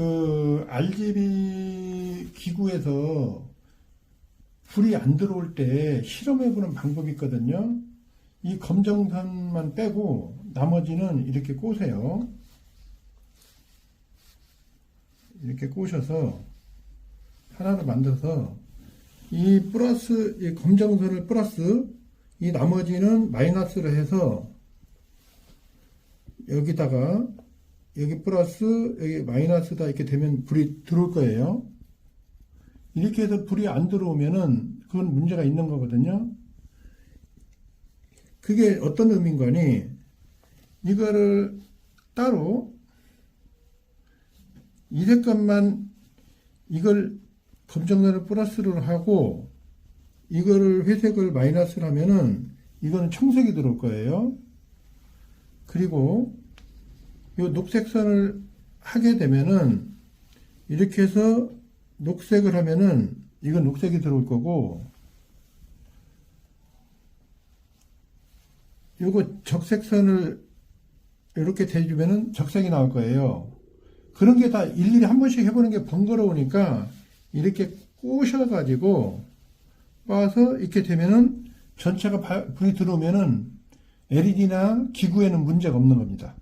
그 RGB 기구에서 불이 안 들어올 때 실험해보는 방법이 있거든요. 이 검정선만 빼고 나머지는 이렇게 꼬세요. 이렇게 꼬셔서 하나로 만들어서 이 플러스 이 검정선을 플러스 이 나머지는 마이너스로 해서 여기다가 여기 플러스 여기 마이너스다 이렇게 되면 불이 들어올 거예요. 이렇게 해서 불이 안 들어오면은 그건 문제가 있는 거거든요. 그게 어떤 의미인가니 이거를 따로 이 색감만 이걸 검정선을 플러스를 하고 이거를 회색을 마이너스를 하면은 이거는 청색이 들어올 거예요. 그리고 이 녹색선을 하게 되면은 이렇게 해서 녹색을 하면은 이건 녹색이 들어올 거고 요거 적색선을 이렇게 대주면은 적색이 나올 거예요. 그런 게 다 일일이 한 번씩 해보는 게 번거로우니까 이렇게 꼬셔가지고 빻아서 이렇게 되면은 전체가 바- 불이 들어오면은 LED나 기구에는 문제가 없는 겁니다.